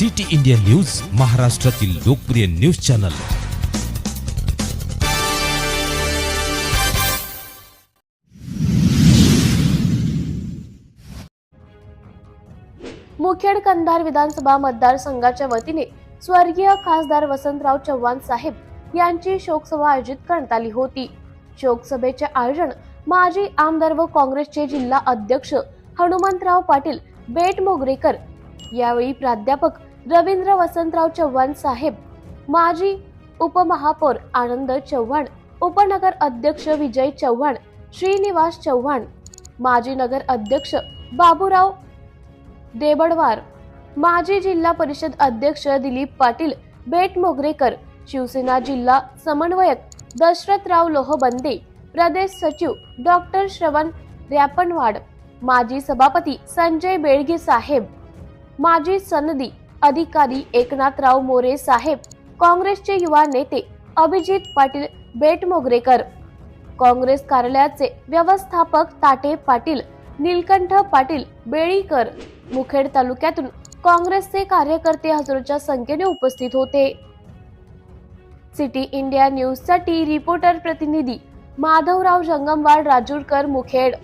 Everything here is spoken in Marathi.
सिटी इंडिया न्यूज महाराष्ट्रातील लोकप्रिय न्यूज चॅनल. मुखेड कंधार विधानसभा मतदारसंघाच्या वतीने स्वर्गीय खासदार वसंतराव चव्हाण साहेब यांची शोकसभा आयोजित करण्यात आली होती. शोकसभेचे आयोजन माजी आमदार व काँग्रेसचे जिल्हा अध्यक्ष हनुमंतराव पाटील बेट मोगरेकर यावेळी प्राध्यापक रवींद्र वसंतराव चव्हाण साहेब माजी उपमहापौर आनंद चव्हाण उपनगर अध्यक्ष विजय चव्हाण श्रीनिवास चव्हाण माजी नगर अध्यक्ष बाबूराव देबडवार माजी जिल्हा परिषद अध्यक्ष दिलीप पाटील भेट मोगरेकर शिवसेना जिल्हा समन्वयक दशरथराव लोहबंदे प्रदेश सचिव डॉक्टर श्रवण रॅपणवाड माजी सभापती संजय बेळगे साहेब माजी सनदी अधिकारी एकनाथराव मोरे साहेब काँग्रेसचे युवा नेते अभिजित पाटील बेटमोगरेकर काँग्रेस कार्यालयाचे व्यवस्थापक ताटे पाटील नीलकंठ पाटील बेळीकर. मुखेड तालुक्यातून काँग्रेसचे कार्यकर्ते हजारोच्या संख्येने उपस्थित होते. सिटी इंडिया न्यूजसाठी रिपोर्टर प्रतिनिधी माधवराव जंगमवाड राजूरकर मुखेड.